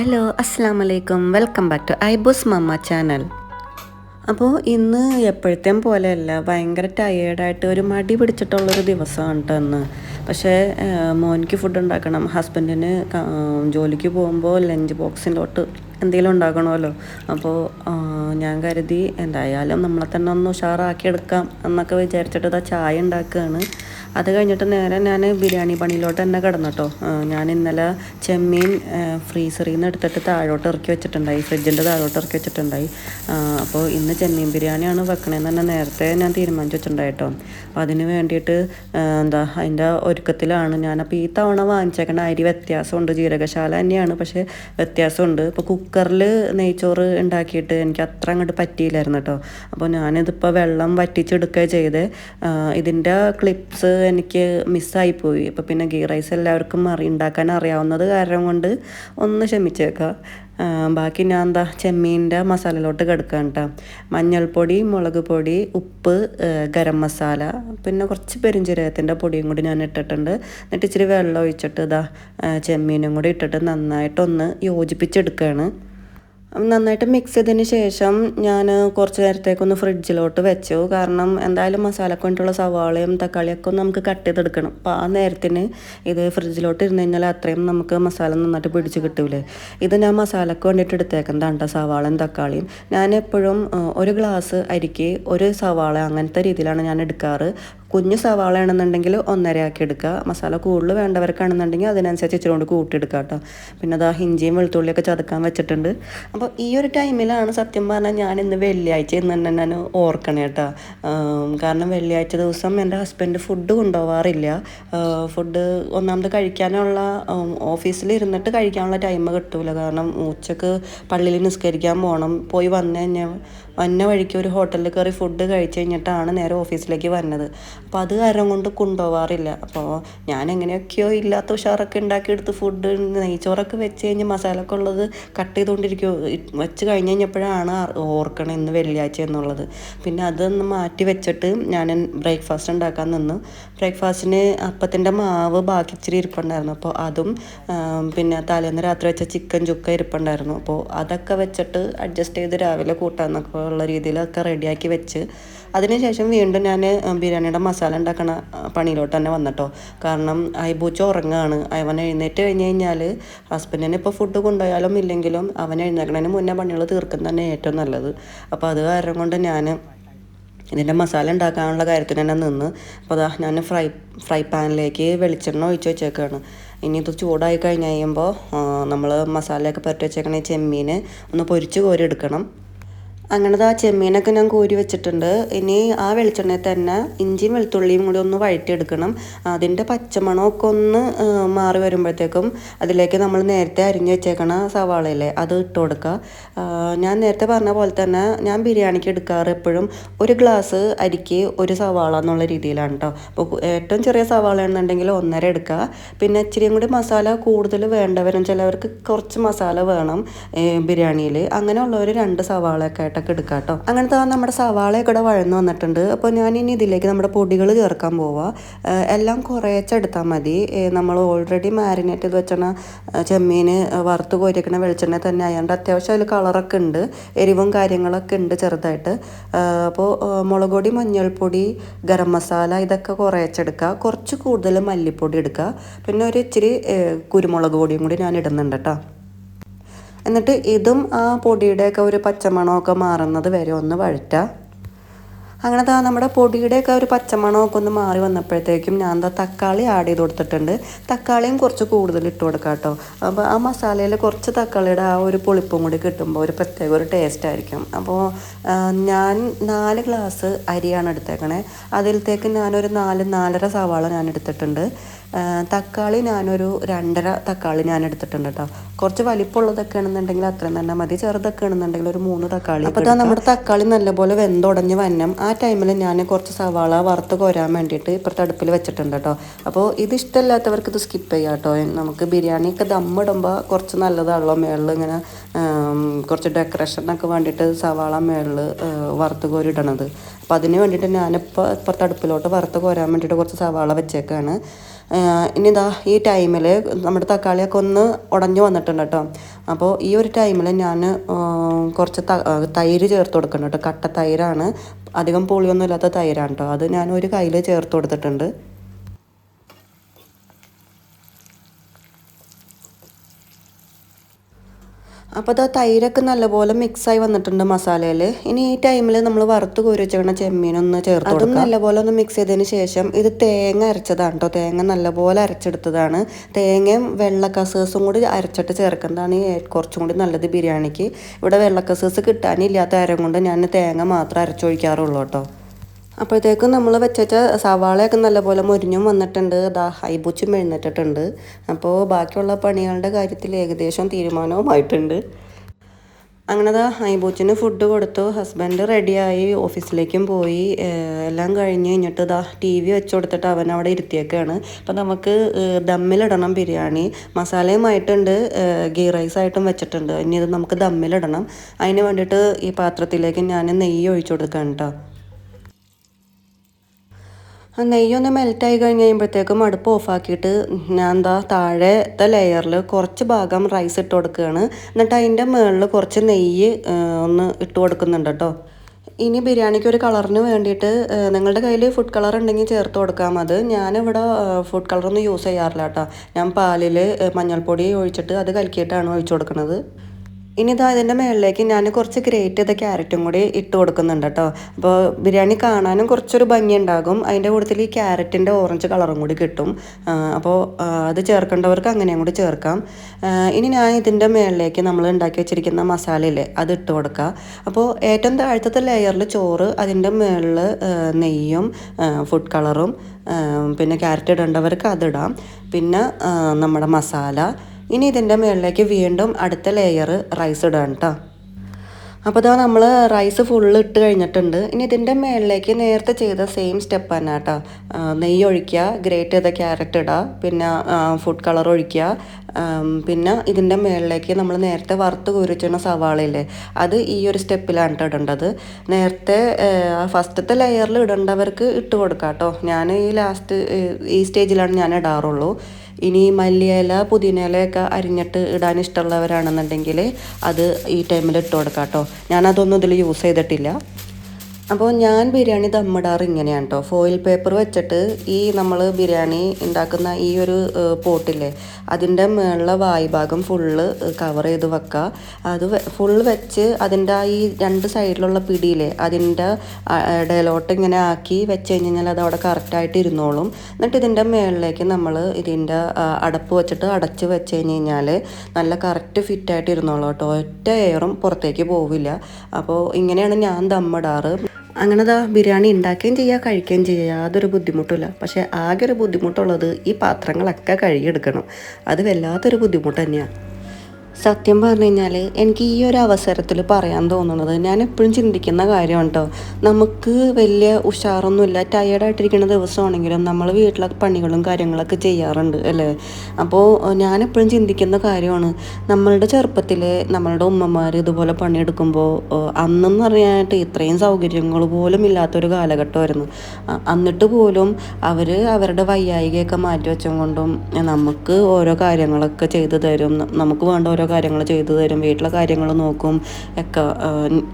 Hello അസ്സാം വലൈക്കും welcome back to ഐബൂസ് മമ്മ ചാനൽ. അപ്പോൾ ഇന്ന് എപ്പോഴത്തേം പോലെയല്ല ഭയങ്കര ടയേർഡായിട്ട് ഒരു മടി പിടിച്ചിട്ടുള്ളൊരു ദിവസമാണ് കേട്ടോ ഇന്ന്. പക്ഷേ മോനിക്ക് ഫുഡ് ഉണ്ടാക്കണം. ഹസ്ബൻഡിന് ജോലിക്ക് പോകുമ്പോൾ ലഞ്ച് ബോക്സിലോട്ട് എന്തെങ്കിലും ഉണ്ടാക്കണമല്ലോ അപ്പോൾ ഞാൻ കരുതി എന്തായാലും നമ്മളെ തന്നെ ഒന്ന് ഉഷാറാക്കി എടുക്കാം എന്നൊക്കെ വിചാരിച്ചിട്ട് ഇതാ ചായ ഉണ്ടാക്കുകയാണ്. അത് കഴിഞ്ഞിട്ട് നേരെ ഞാൻ ബിരിയാണി പണിയിലോട്ട് തന്നെ കിടന്നു ഞാൻ ഇന്നലെ ചെമ്മീൻ ഫ്രീസറിൽ നിന്ന് എടുത്തിട്ട് താഴോട്ട് ഇറക്കി വെച്ചിട്ടുണ്ടായി. ഫ്രിഡ്ജിന്റെ താഴോട്ട് ഇറക്കി വെച്ചിട്ടുണ്ടായി. അപ്പോൾ ഇന്ന് ചെമ്മീൻ ബിരിയാണിയാണ് വെക്കണേന്ന് തന്നെ നേരത്തെ ഞാൻ തീരുമാനിച്ചു വെച്ചിട്ടുണ്ടായി കേട്ടോ അപ്പോൾ അതിന് വേണ്ടിയിട്ട് എന്താ അതിന്റെ ഒരുക്കത്തിലാണ് ഞാനപ്പോൾ ഈ തവണ വാങ്ങിച്ചേക്കണ അരി വ്യത്യാസമുണ്ട്. ജീരകശാല തന്നെയാണ് പക്ഷേ വ്യത്യാസമുണ്ട്. ഇപ്പോൾ കുക്കറിൽ നെയ്ച്ചോറ് ഉണ്ടാക്കിയിട്ട് എനിക്ക് അത്ര അങ്ങോട്ട് പറ്റിയില്ലായിരുന്നു കേട്ടോ. അപ്പോൾ ഞാനിതിപ്പോൾ വെള്ളം വറ്റിച്ചെടുക്കുക ചെയ്തേ. ഇതിന്റെ ക്ലിപ്സ് എനിക്ക് മിസ്സായി പോയി. അപ്പോൾ പിന്നെ ഗീ റൈസ് എല്ലാവർക്കും അറി ഉണ്ടാക്കാൻ അറിയാവുന്നത് കാരണം കൊണ്ട് ഒന്ന് ക്ഷമിച്ചേക്കാം. ബാക്കി ഞാൻ എന്താ ചെമ്മീന്റെ മസാലയിലോട്ട് കിടക്കാം കേട്ടോ മഞ്ഞൾപ്പൊടി മുളക് പൊടി ഉപ്പ് ഗരം മസാല പിന്നെ കുറച്ച് പെരിഞ്ചീരകത്തിന്റെ പൊടിയും കൂടി ഞാൻ ഇട്ടിട്ടുണ്ട്. എന്നിട്ട് ഇച്ചിരി വെള്ളം ഒഴിച്ചിട്ട് ഇതാ ചെമ്മീനും കൂടി ഇട്ടിട്ട് നന്നായിട്ടൊന്ന് യോജിപ്പിച്ചെടുക്കുകയാണ് നന്നായിട്ട് മിക്സ് ചെയ്തതിന് ശേഷം ഞാൻ കുറച്ച് നേരത്തേക്കൊന്ന് ഫ്രിഡ്ജിലോട്ട് വെച്ചു. കാരണം എന്തായാലും മസാലക്ക് വേണ്ടിയിട്ടുള്ള സവാളയും തക്കാളിയൊക്കെ ഒന്ന് നമുക്ക് കട്ട് ചെയ്തെടുക്കണം. അപ്പോൾ ആ നേരത്തിന് ഇത് ഫ്രിഡ്ജിലോട്ട് ഇരുന്ന് കഴിഞ്ഞാൽ അത്രയും നമുക്ക് മസാല നന്നായിട്ട് പിടിച്ച് കിട്ടൂലേ. ഇത് ഞാൻ മസാലക്ക് വേണ്ടിയിട്ട് എടുത്തേക്കുന്നതാണ് സവാളയും തക്കാളിയും. ഞാൻ എപ്പോഴും ഒരു ഗ്ലാസ് അരിക്ക് ഒരു സവാള അങ്ങനത്തെ രീതിയിലാണ് ഞാൻ എടുക്കാറ്. കുഞ്ഞു സവാള ആണെന്നുണ്ടെങ്കിൽ ഒന്നര ആക്കി എടുക്കുക. മസാല കൂടുതൽ വേണ്ടവർക്കാണെന്നുണ്ടെങ്കിൽ അതിനനുസരിച്ച് ഇച്ചിരി കൊണ്ട് കൂട്ടിയെടുക്കുക കേട്ടോ. പിന്നെ അതാ ഇഞ്ചിയും വെളുത്തുള്ളിയൊക്കെ ചതക്കാൻ വെച്ചിട്ടുണ്ട്. അപ്പോൾ ഈ ഒരു ടൈമിലാണ് സത്യം പറഞ്ഞാൽ ഞാൻ ഇന്ന് വെള്ളിയാഴ്ച ഇന്ന് തന്നെ ഞാൻ ഓർക്കണേ കേട്ടോ. കാരണം വെള്ളിയാഴ്ച ദിവസം എന്റെ ഹസ്ബൻഡ് ഫുഡ് കൊണ്ടുപോകാറില്ല ഫുഡ് ഒന്നാമത് കഴിക്കാനുള്ള ഓഫീസിൽ ഇരുന്നിട്ട് കഴിക്കാനുള്ള ടൈം കിട്ടൂല. കാരണം ഉച്ചയ്ക്ക് പള്ളിയിൽ നിസ്കരിക്കാൻ പോകണം. പോയി വന്നു കഴിഞ്ഞാൽ വന്ന വഴിക്ക് ഒരു ഹോട്ടലിൽ കയറി ഫുഡ് കഴിച്ചു കഴിഞ്ഞിട്ടാണ് നേരെ ഓഫീസിലേക്ക് വരുന്നത് അപ്പോൾ അത് കാരണം കൊണ്ട് കൊണ്ടുപോകാറില്ല അപ്പോൾ ഞാൻ എങ്ങനെയൊക്കെയോ ഇല്ലാത്ത ഉഷാറൊക്കെ ഉണ്ടാക്കിയെടുത്ത് ഫുഡ് നെയ്ച്ചോറൊക്കെ വെച്ച് കഴിഞ്ഞ് മസാലയൊക്കെ ഉള്ളത് കട്ട് ചെയ്തുകൊണ്ടിരിക്കുമോ വെച്ച് കഴിഞ്ഞ് കഴിഞ്ഞപ്പോഴാണ് ഓർക്കണം ഇന്ന് വെള്ളിയാഴ്ച എന്നുള്ളത്. പിന്നെ അതൊന്ന് മാറ്റി വെച്ചിട്ട് ഞാൻ ബ്രേക്ക്ഫാസ്റ്റ് ഉണ്ടാക്കാൻ നിന്നു. ബ്രേക്ക്ഫാസ്റ്റിന് അപ്പത്തിന്റെ മാവ് ബാക്കി ഇച്ചിരി ഇരിപ്പുണ്ടായിരുന്നു. അപ്പോൾ അതും പിന്നെ തലേന്ന് രാത്രി വെച്ച ചിക്കൻ ചുക്ക ഇരിപ്പുണ്ടായിരുന്നു. അപ്പോൾ അതൊക്കെ വെച്ചിട്ട് അഡ്ജസ്റ്റ് ചെയ്ത് രാവിലെ കൂട്ടാന്നൊക്കെ ഉള്ള രീതിയിലൊക്കെ റെഡിയാക്കി വെച്ച് അതിനുശേഷം വീണ്ടും ഞാൻ ബിരിയാണിയുടെ മസാല ഉണ്ടാക്കണ പണിയിലോട്ട് തന്നെ വന്നിട്ടോ. കാരണം അയബൂച്ച ഉറങ്ങാണ്. അവൻ എഴുന്നേറ്റ് കഴിഞ്ഞ് കഴിഞ്ഞാൽ ഹസ്ബൻഡിന് ഇപ്പോൾ ഫുഡ് കൊണ്ടുപോയാലും ഇല്ലെങ്കിലും അവൻ എഴുന്നേക്കണതിന് മുന്നേ പണികൾ തീർക്കുന്ന തന്നെ ഏറ്റവും നല്ലത്. അപ്പോൾ അത് കാരണം കൊണ്ട് ഞാൻ ഇതിന്റെ മസാല ഉണ്ടാക്കാനുള്ള കാര്യത്തിന് തന്നെ നിന്ന് അപ്പോൾ അതാ ഞാൻ ഫ്രൈ ഫ്രൈ പാനിലേക്ക് വെളിച്ചെണ്ണ ഒഴിച്ച് വെച്ചേക്കാണ്. ഇനി ഇത് ചൂടായി കഴിഞ്ഞ് കഴിയുമ്പോൾ നമ്മൾ മസാലയൊക്കെ പുരട്ടി വെച്ചേക്കണ ചെമ്മീൻ ഒന്ന് പൊരിച്ച് കോരി എടുക്കണം. അങ്ങനത്തെ ആ ചെമ്മീനൊക്കെ ഞാൻ കോരി വെച്ചിട്ടുണ്ട്. ഇനി ആ വെളിച്ചെണ്ണയിൽ തന്നെ ഇഞ്ചിയും വെളുത്തുള്ളിയും കൂടി ഒന്ന് വഴറ്റിയെടുക്കണം. അതിന്റെ പച്ചമണമൊക്കെ ഒന്ന് മാറി വരുമ്പോഴത്തേക്കും അതിലേക്ക് നമ്മൾ നേരത്തെ അരിഞ്ഞു വെച്ചേക്കണ സവാളയില്ലേ അത് ഇട്ട് കൊടുക്കുക. ഞാൻ നേരത്തെ പറഞ്ഞ പോലെ തന്നെ ഞാൻ ബിരിയാണിക്ക് എടുക്കാറ് എപ്പോഴും ഒരു ഗ്ലാസ് അരിക്ക് ഒരു സവാള എന്നുള്ള രീതിയിലാണ് കേട്ടോ അപ്പോൾ ഏറ്റവും ചെറിയ സവാള എന്നുണ്ടെങ്കിൽ ഒന്നര എടുക്കുക. പിന്നെ ഇച്ചിരിയും കൂടി മസാല കൂടുതൽ വേണ്ടവരും ചിലവർക്ക് കുറച്ച് മസാല വേണം ബിരിയാണിയിൽ. അങ്ങനെയുള്ളവർ രണ്ട് സവാളയൊക്കെ ആയിട്ടൊക്കെ എടുക്കുക കേട്ടോ. അങ്ങനത്തെ നമ്മുടെ സവാളയൊക്കെ ഇവിടെ വഴന്ന് വന്നിട്ടുണ്ട്. അപ്പോൾ ഞാൻ ഇനി ഇതിലേക്ക് നമ്മുടെ പൊടികൾ ചേർക്കാൻ പോവാം. എല്ലാം കുറേച്ചെടുത്താൽ മതി. നമ്മൾ ഓൾറെഡി മാരിനേറ്റ് ചെയ്ത് വെച്ചണ ചെമ്മീൻ വറുത്ത് കോരിക്കണ വെളിച്ചെണ്ണ തന്നെ ആയതുകൊണ്ട് അത്യാവശ്യം അതിൽ കളറൊക്കെ ഉണ്ട്. എരിവും കാര്യങ്ങളൊക്കെ ഉണ്ട് ചെറുതായിട്ട്. അപ്പോൾ മുളക് പൊടി മഞ്ഞൾപ്പൊടി ഗരം മസാല ഇതൊക്കെ കുറേച്ചെടുക്കുക കുറച്ച് കൂടുതൽ മല്ലിപ്പൊടി എടുക്കുക പിന്നെ ഒരു ഇച്ചിരി കുരുമുളക് പൊടിയും കൂടി ഞാൻ ഇടുന്നുണ്ട് കേട്ടോ. എന്നിട്ട് ഇതും ആ പൊടിയുടെയൊക്കെ ഒരു പച്ചമണമൊക്കെ മാറുന്നത് വരെ ഒന്ന് വഴറ്റുക. അങ്ങനെ താ നമ്മുടെ പൊടിയുടെയൊക്കെ ഒരു പച്ചമണമൊക്കെ ഒന്ന് മാറി വന്നപ്പോഴത്തേക്കും ഞാൻ എന്താ തക്കാളി ആഡ് ചെയ്ത് കൊടുത്തിട്ടുണ്ട്. തക്കാളിയും കുറച്ച് കൂടുതൽ ഇട്ട് കൊടുക്കാം കേട്ടോ. അപ്പോൾ ആ മസാലയിൽ കുറച്ച് തക്കാളിയുടെ ആ ഒരു പുളിപ്പും കൂടി കിട്ടുമ്പോൾ ഒരു പ്രത്യേക ഒരു ടേസ്റ്റ് ആയിരിക്കും. അപ്പോൾ ഞാൻ നാല് ഗ്ലാസ് അരിയാണ് എടുത്തേക്കണേ. അതിലത്തേക്ക് ഞാനൊരു നാല് നാലര സവാള ഞാൻ എടുത്തിട്ടുണ്ട്. തക്കാളി ഞാനൊരു രണ്ടര തക്കാളി ഞാൻ എടുത്തിട്ടുണ്ട് കേട്ടോ കുറച്ച് വലിപ്പമുള്ളതൊക്കെ ആണെന്നുണ്ടെങ്കിൽ അത്രയും തന്നെ മതി. ചെറുതൊക്കെ ആണെന്നുണ്ടെങ്കിൽ ഒരു മൂന്ന് തക്കാളി അപ്പോൾ നമ്മുടെ തക്കാളി നല്ലപോലെ വെന്തുടഞ്ഞ് വന്നം ആ ടൈമിൽ ഞാൻ കുറച്ച് സവാള വറുത്ത് കോരാൻ വേണ്ടിയിട്ട് ഇപ്പുറത്തെ അടുപ്പിൽ വെച്ചിട്ടുണ്ട് കേട്ടോ അപ്പോൾ ഇത് ഇഷ്ടമില്ലാത്തവർക്ക് ഇത് സ്കിപ്പ് ചെയ്യാം കേട്ടോ. നമുക്ക് ബിരിയാണിയൊക്കെ ദമ്മിടുമ്പോൾ കുറച്ച് നല്ലതാണല്ലോ. മേളിൽ ഇങ്ങനെ കുറച്ച് ഡെക്കറേഷനൊക്കെ വേണ്ടിയിട്ട് സവാള മേളിൽ വറുത്ത് കോരി ഇടണത് അപ്പോൾ അതിന് വേണ്ടിയിട്ട് ഞാനിപ്പോൾ ഇപ്പുറത്തെ അടുപ്പിലോട്ട് വറുത്ത് കോരാൻ വേണ്ടിയിട്ട് കുറച്ച് സവാള വെച്ചേക്കാണ്. ഇനി ഇതാ ഈ ടൈമിൽ നമ്മുടെ തക്കാളിയൊക്കെ ഒന്ന് ഉടഞ്ഞു വന്നിട്ടുണ്ട് കേട്ടോ. അപ്പോൾ ഈ ഒരു ടൈമിൽ ഞാൻ കുറച്ച് തൈര് ചേർത്ത് കൊടുക്കുന്നുണ്ട് കേട്ടോ. കട്ട തൈരാണ്. അധികം പുളിയൊന്നും ഇല്ലാത്ത തൈരാണ് കേട്ടോ. അത് ഞാൻ ഒരു കയ്യിൽ ചേർത്ത് കൊടുത്തിട്ടുണ്ട്. അപ്പോൾ അത് തൈരൊക്കെ നല്ലപോലെ മിക്സായി വന്നിട്ടുണ്ട് മസാലയിൽ ഇനി ഈ ടൈമിൽ നമ്മൾ വറുത്ത് കോരി വെച്ചിരിക്കുന്ന ചെമ്മീനൊന്ന് ചേർത്ത് അതും നല്ലപോലെ ഒന്ന് മിക്സ് ചെയ്തതിന് ശേഷം ഇത് തേങ്ങ അരച്ചതാണ് കേട്ടോ തേങ്ങ നല്ലപോലെ അരച്ചെടുത്തതാണ്. തേങ്ങയും വെള്ളക്കസേഴ്സും കൂടി അരച്ചിട്ട് ചേർക്കുന്നതാണ് ഈ കുറച്ചും കൂടി നല്ലത് ബിരിയാണിക്ക്. ഇവിടെ വെള്ളക്കസേഴ്സ് കിട്ടാനില്ലാത്ത ആരം കൊണ്ട് ഞാൻ തേങ്ങ മാത്രം അരച്ചൊഴിക്കാറുള്ളൂ കേട്ടോ അപ്പോഴത്തേക്കും നമ്മൾ വെച്ചേച്ച സവാളയൊക്കെ നല്ലപോലെ മുരിഞ്ഞും വന്നിട്ടുണ്ട്. ദാ ഹൈബുച്ചും എഴുന്നേറ്റിട്ടുണ്ട്. അപ്പോൾ ബാക്കിയുള്ള പണികളുടെ കാര്യത്തിൽ ഏകദേശം തീരുമാനവുമായിട്ടുണ്ട്. അങ്ങനെ ദാ ഹൈബൂച്ചിന് ഫുഡ് കൊടുത്തു. ഹസ്ബൻഡ് റെഡിയായി ഓഫീസിലേക്കും പോയി. എല്ലാം കഴിഞ്ഞ് കഴിഞ്ഞിട്ട് ദാ ടി വി വെച്ച് കൊടുത്തിട്ട് അവൻ അവിടെ ഇരുത്തിയേക്കാണ്. അപ്പം നമുക്ക് ദമ്മിലിടണം ബിരിയാണി. മസാലയുമായിട്ടുണ്ട് ഗീ റൈസ് ആയിട്ടും വെച്ചിട്ടുണ്ട്. ഇനി ഇത് നമുക്ക് ദമ്മിലിടണം. അതിന് വേണ്ടിയിട്ട് ഈ പാത്രത്തിലേക്ക് ഞാൻ നെയ്യ് ഒഴിച്ചു കൊടുക്കാം കേട്ടോ നെയ്യൊന്ന് മെൽറ്റായി കഴിഞ്ഞ് കഴിയുമ്പോഴത്തേക്കും അടുപ്പ് ഓഫാക്കിയിട്ട് ഞാൻ എന്താ താഴത്തെ ലെയറിൽ കുറച്ച് ഭാഗം റൈസ് ഇട്ട് കൊടുക്കുകയാണ്. എന്നിട്ട് അതിന്റെ മുകളിൽ കുറച്ച് നെയ്യ് ഒന്ന് ഇട്ട് കൊടുക്കുന്നുണ്ട് കേട്ടോ. ഇനി ബിരിയാണിക്ക് ഒരു കളറിന് വേണ്ടിയിട്ട് നിങ്ങളുടെ കയ്യിൽ ഫുഡ് കളർ ഉണ്ടെങ്കിൽ ചേർത്ത് കൊടുക്കാം. അത് ഞാനിവിടെ ഫുഡ് കളറൊന്നും യൂസ് ചെയ്യാറില്ല കേട്ടോ. ഞാൻ പാലിൽ മഞ്ഞൾപ്പൊടി ഒഴിച്ചിട്ട് അത് കലക്കിയിട്ടാണ് ഒഴിച്ചു കൊടുക്കുന്നത്. ഇനി ഇതാ ഇതിന്റെ മുകളിലേക്ക് ഞാൻ കുറച്ച് ഗ്രേറ്റ് ചെയ്ത ക്യാരറ്റും കൂടി ഇട്ട് കൊടുക്കുന്നുണ്ട് കേട്ടോ. അപ്പോൾ ബിരിയാണി കാണാനും കുറച്ചൊരു ഭംഗി ഉണ്ടാകും അതിന്റെ കൂട്ടത്തിൽ ഈ ക്യാരറ്റിന്റെ ഓറഞ്ച് കളറും കൂടി കിട്ടും. അപ്പോൾ അത് ചേർക്കേണ്ടവർക്ക് അങ്ങനെയും കൂടി ചേർക്കാം. ഇനി ഞാൻ ഇതിന്റെ മുകളിലേക്ക് നമ്മൾ ഉണ്ടാക്കി വെച്ചിരിക്കുന്ന മസാലയില്ലേ അത് ഇട്ട് കൊടുക്കുക അപ്പോൾ ഏറ്റവും താഴത്തെ ലെയറിൽ ചോറ് അതിന്റെ മുകളിൽ നെയ്യും ഫുഡ് കളറും പിന്നെ ക്യാരറ്റ് ഇടേണ്ടവർക്ക് അതിടാം പിന്നെ നമ്മുടെ മസാല ഇനി ഇതിന്റെ മുകളിലേക്ക് വീണ്ടും അടുത്ത ലെയർ റൈസ് ഇടാം കേട്ടോ അപ്പോൾ ഇതാ നമ്മൾ റൈസ് ഫുള്ള് ഇട്ട് കഴിഞ്ഞിട്ടുണ്ട്. ഇനി ഇതിന്റെ മുകളിലേക്ക് നേരത്തെ ചെയ്ത സെയിം സ്റ്റെപ്പ് തന്നെ കേട്ടോ നെയ്യ് ഒഴിക്കുക ഗ്രേറ്റ് ചെയ്ത ക്യാരറ്റ് ഇടുക പിന്നെ ഫുഡ് കളർ ഒഴിക്കുക. പിന്നെ ഇതിന്റെ മുകളിലേക്ക് നമ്മൾ നേരത്തെ വറുത്ത് കുരിച്ചിരുന്ന സവാളയില്ലേ അത് ഈ ഒരു സ്റ്റെപ്പിലാണ് ഇടേണ്ടത്. നേരത്തെ ഫസ്റ്റത്തെ ലെയറിൽ ഇടേണ്ടവർക്ക് ഇട്ട് കൊടുക്കാം കേട്ടോ ഞാൻ ഈ ലാസ്റ്റ് ഈ സ്റ്റേജിലാണ് ഞാൻ ഇടാറുള്ളൂ. ഇനി മല്ലിയില പുതിനയിലയൊക്കെ അരിഞ്ഞിട്ട് ഇടാൻ ഇഷ്ടമുള്ളവരാണെന്നുണ്ടെങ്കിൽ അത് ഈ ടൈമിൽ ഇട്ട് കൊടുക്കാം കേട്ടോ ഞാനതൊന്നും ഇതിൽ യൂസ് ചെയ്തിട്ടില്ല. അപ്പോൾ ഞാൻ ബിരിയാണി ദമ്മിടാറ് ഇങ്ങനെയാണ് കേട്ടോ ഫോയിൽ പേപ്പർ വെച്ചിട്ട് ഈ നമ്മൾ ബിരിയാണി ഉണ്ടാക്കുന്ന ഈ ഒരു പോട്ടില്ലേ അതിന്റെ മുകളിലെ വായ്ഭാഗം ഫുള്ള് കവർ ചെയ്ത് വെക്കുക അത് ഫുള്ള് വെച്ച് അതിന്റെ ഈ രണ്ട് സൈഡിലുള്ള പിടിയില്ലേ അതിന്റെ ഇടയിലോട്ട് ഇങ്ങനെ ആക്കി വെച്ച് കഴിഞ്ഞ് കഴിഞ്ഞാൽ അത് അവിടെ കറക്റ്റായിട്ട് ഇരുന്നോളും. എന്നിട്ട് ഇതിന്റെ മുകളിലേക്ക് നമ്മൾ ഇതിന്റെ അടപ്പ് വെച്ചിട്ട് അടച്ച് വെച്ച് കഴിഞ്ഞ് കഴിഞ്ഞാൽ നല്ല കറക്റ്റ് ഫിറ്റായിട്ട് ഇരുന്നോളൂ കേട്ടോ ഒറ്റ എയറും പുറത്തേക്ക് പോവില്ല. അപ്പോൾ ഇങ്ങനെയാണ് ഞാൻ ദമ്മിടാറ്. അങ്ങനെ ദാ ബിരിയാണി ഉണ്ടാക്കുകയും ചെയ്യുക കഴിക്കുകയും ചെയ്യുക. യാതൊരു ബുദ്ധിമുട്ടില്ല പക്ഷേ ആകെ ഒരു ബുദ്ധിമുട്ടുള്ളത് ഈ പാത്രങ്ങളൊക്കെ കഴുകിയെടുക്കണം. അത് വല്ലാത്തൊരു ബുദ്ധിമുട്ട് തന്നെയാണ് സത്യം പറഞ്ഞു കഴിഞ്ഞാൽ എനിക്ക് ഈ ഒരു അവസരത്തിൽ പറയാൻ തോന്നുന്നത് ഞാൻ എപ്പോഴും ചിന്തിക്കുന്ന കാര്യമാണ് കേട്ടോ നമുക്ക് വലിയ ഉഷാറൊന്നുമില്ല. ടയേർഡായിട്ടിരിക്കുന്ന ദിവസമാണെങ്കിലും നമ്മൾ വീട്ടിലെ പണികളും കാര്യങ്ങളൊക്കെ ചെയ്യാറുണ്ട് അല്ലേ? അപ്പോൾ ഞാൻ എപ്പോഴും ചിന്തിക്കുന്ന കാര്യമാണ് നമ്മളുടെ ചെറുപ്പത്തിൽ നമ്മളുടെ ഉമ്മമാർ ഇതുപോലെ പണിയെടുക്കുമ്പോൾ അന്നെന്ന് പറയാനായിട്ട് ഇത്രയും സൗകര്യങ്ങൾ പോലും ഇല്ലാത്തൊരു കാലഘട്ടമായിരുന്നു. എന്നിട്ട് പോലും അവർ അവരുടെ വയ്യായികയൊക്കെ മാറ്റി വെച്ചും കൊണ്ടും നമുക്ക് ഓരോ കാര്യങ്ങളൊക്കെ ചെയ്തു തരും. നമുക്ക് വേണ്ട ഓരോ കാര്യങ്ങൾ ചെയ്തു തരും വീട്ടിലെ കാര്യങ്ങൾ നോക്കും. ഒക്കെ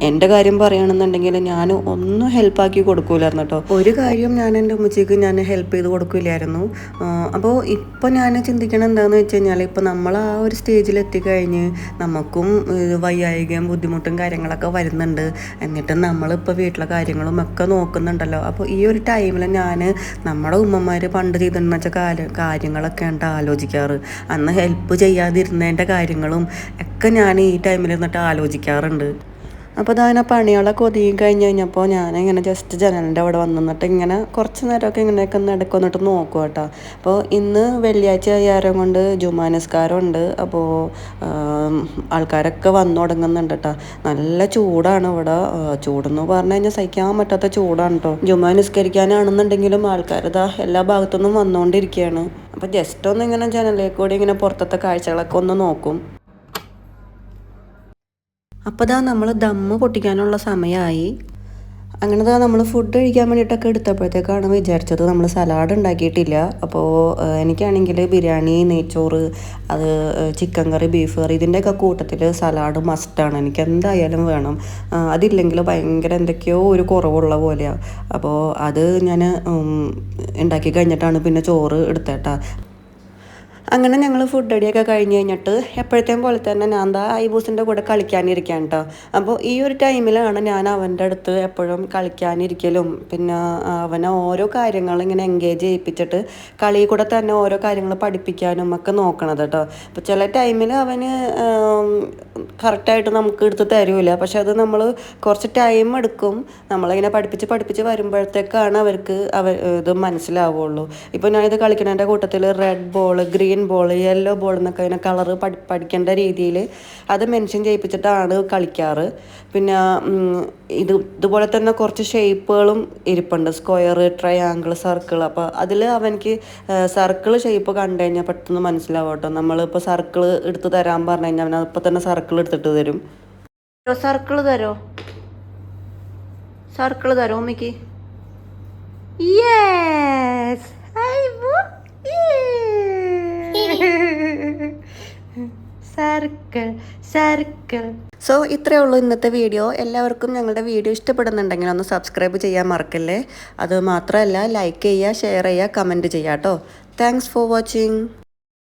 എന്റെ കാര്യം പറയുകയാണെന്നുണ്ടെങ്കിൽ ഞാൻ ഒന്നും ഹെൽപ്പാക്കി കൊടുക്കൂലായിരുന്നു കേട്ടോ. ഒരു കാര്യം ഞാൻ എന്റെ ഉമ്മച്ചിക്ക് ഞാൻ ഹെൽപ്പ് ചെയ്ത് കൊടുക്കില്ലായിരുന്നു അപ്പോൾ ഇപ്പോൾ ഞാൻ ചിന്തിക്കണം എന്താണെന്ന് വെച്ച് കഴിഞ്ഞാൽ ഇപ്പോൾ നമ്മൾ ആ ഒരു സ്റ്റേജിൽ എത്തിക്കഴിഞ്ഞ് നമുക്കും വയ്യായികയും ബുദ്ധിമുട്ടും കാര്യങ്ങളൊക്കെ വരുന്നുണ്ട്. എന്നിട്ട് നമ്മളിപ്പോൾ വീട്ടിലെ കാര്യങ്ങളും ഒക്കെ നോക്കുന്നുണ്ടല്ലോ. അപ്പോൾ ഈ ഒരു ടൈമിൽ ഞാൻ നമ്മുടെ ഉമ്മമാർ പണ്ട് ചെയ്തിരുന്ന വെച്ച കാര്യങ്ങളൊക്കെ ഉണ്ട് ആലോചിക്കാറ്. അന്ന് ഹെൽപ്പ് ചെയ്യാതിരുന്നതിന്റെ കാര്യങ്ങളും ഒക്കെ ഞാൻ ഈ ടൈമിൽ നിന്നിട്ട് ആലോചിക്കാറുണ്ട്. അപ്പോൾ അതായത് പണികളൊക്കെ ഒതുങ്ങി കഴിഞ്ഞ് കഴിഞ്ഞപ്പോൾ ഇങ്ങനെ ജസ്റ്റ് ജനലിന്റെ അവിടെ വന്നിട്ട് ഇങ്ങനെ കുറച്ച് നേരമൊക്കെ ഇങ്ങനെയൊക്കെ ഒന്ന് എന്നിട്ട് നോക്കുക കേട്ടോ. അപ്പോൾ ഇന്ന് വെള്ളിയാഴ്ച ആയാരം കൊണ്ട് ജുമാ നിസ്കാരമുണ്ട് അപ്പോൾ ആൾക്കാരൊക്കെ വന്നു തുടങ്ങുന്നുണ്ട് കേട്ടോ. നല്ല ചൂടാണ് ഇവിടെ. ചൂടെന്ന് പറഞ്ഞു കഴിഞ്ഞാൽ സഹിക്കാൻ പറ്റാത്ത ചൂടാണ് കേട്ടോ ജുമാ നിസ്കരിക്കാനാണെന്നുണ്ടെങ്കിലും ആൾക്കാരിതാ എല്ലാ ഭാഗത്തുനിന്നും വന്നുകൊണ്ടിരിക്കുകയാണ് അപ്പോൾ ജസ്റ്റ് ഒന്ന് ഇങ്ങനെ ജനലിൽ കൂടി ഇങ്ങനെ പുറത്തത്തെ കാഴ്ചകളൊക്കെ ഒന്ന് നോക്കും. അപ്പോൾ ദാ നമ്മൾ ദമ്മ് പൊട്ടിക്കാനുള്ള സമയമായി അങ്ങനെ തന്നെ നമ്മൾ ഫുഡ് കഴിക്കാൻ വേണ്ടിയിട്ടൊക്കെ എടുത്തപ്പോഴത്തേക്കാണ് വിചാരിച്ചത് നമ്മൾ സലാഡ് ഉണ്ടാക്കിയിട്ടില്ല. അപ്പോൾ എനിക്കാണെങ്കിൽ ബിരിയാണി നെയ്ച്ചോറ് അത് ചിക്കൻ കറി ബീഫ് കറി ഇതിന്റെയൊക്കെ കൂട്ടത്തിൽ സലാഡ് മസ്റ്റാണ് എനിക്ക് എന്തായാലും വേണം. അതില്ലെങ്കിൽ ഭയങ്കര എന്തൊക്കെയോ ഒരു കുറവുള്ള പോലെയാണ് അപ്പോൾ അത് ഞാൻ ഉണ്ടാക്കി കഴിഞ്ഞിട്ടാണ് പിന്നെ ചോറ് എടുത്തേട്ടാ. അങ്ങനെ ഞങ്ങൾ ഫുഡ് റെഡിയൊക്കെ കഴിഞ്ഞ് കഴിഞ്ഞിട്ട് എപ്പോഴത്തെയും പോലെ തന്നെ ഞാൻ എന്താ ഐബൂസിന്റെ കൂടെ കളിക്കാനിരിക്കാൻ കേട്ടോ അപ്പോൾ ഈ ഒരു ടൈമിലാണ് ഞാൻ അവന്റെ അടുത്ത് എപ്പോഴും കളിക്കാനിരിക്കലും. പിന്നെ അവനെ ഓരോ കാര്യങ്ങൾ ഇങ്ങനെ എൻഗേജ് ചെയ്യിപ്പിച്ചിട്ട് കളിയിൽ കൂടെ തന്നെ ഓരോ കാര്യങ്ങൾ പഠിപ്പിക്കാനും ഒക്കെ നോക്കണത് കേട്ടോ അപ്പോൾ ചില ടൈമിൽ അവന് കറക്റ്റായിട്ട് നമുക്ക് എടുത്ത് തരൂല. പക്ഷെ അത് നമ്മൾ കുറച്ച് ടൈം എടുക്കും. നമ്മളിങ്ങനെ പഠിപ്പിച്ച് പഠിപ്പിച്ച് വരുമ്പോഴത്തേക്കാണ് അവർക്ക് അവർ ഇത് മനസ്സിലാവുള്ളൂ. ഇപ്പോൾ ഞാനിത് കളിക്കുന്നതിന്റെ കൂട്ടത്തിൽ red ball green ball yellow ball എന്നൊക്കെ അതിനെ കളറ് പഠി പഠിക്കേണ്ട രീതിയിൽ അത് മെൻഷൻ ചെയ്യിപ്പിച്ചിട്ടാണ് കളിക്കാറ്. പിന്നെ ഇത് ഇതുപോലെ തന്നെ കുറച്ച് ഷേപ്പുകളും ഇരിപ്പുണ്ട്. സ്ക്വയർ ട്രയാങ്കിൾ സർക്കിൾ അപ്പോൾ അതിൽ അവനിക്ക് സർക്കിൾ ഷേപ്പ് കണ്ടു കഴിഞ്ഞാൽ പെട്ടെന്ന് മനസ്സിലാവും നമ്മളിപ്പോൾ സർക്കിൾ എടുത്ത് തരാൻ പറഞ്ഞു കഴിഞ്ഞാൽ അവൻ അപ്പോൾ തന്നെ സർക്കിൾ എടുത്തിട്ട് തരും. സർക്കിൾ തരോ? സർക്കിൾ തരോ ഉമ്മയ്ക്ക് യെസ് സർക്കിൾ സർക്കിൾ. സോ ഇത്രയേ ഉള്ളൂ ഇന്നത്തെ വീഡിയോ. എല്ലാവർക്കും ഞങ്ങളുടെ വീഡിയോ ഇഷ്ടപ്പെടുന്നുണ്ടെങ്കിൽ ഒന്ന് സബ്സ്ക്രൈബ് ചെയ്യാൻ മറക്കല്ലേ? അത് മാത്രമല്ല ലൈക്ക് ചെയ്യുക ഷെയർ ചെയ്യുക കമന്റ് ചെയ്യാം കേട്ടോ. Thanks for watching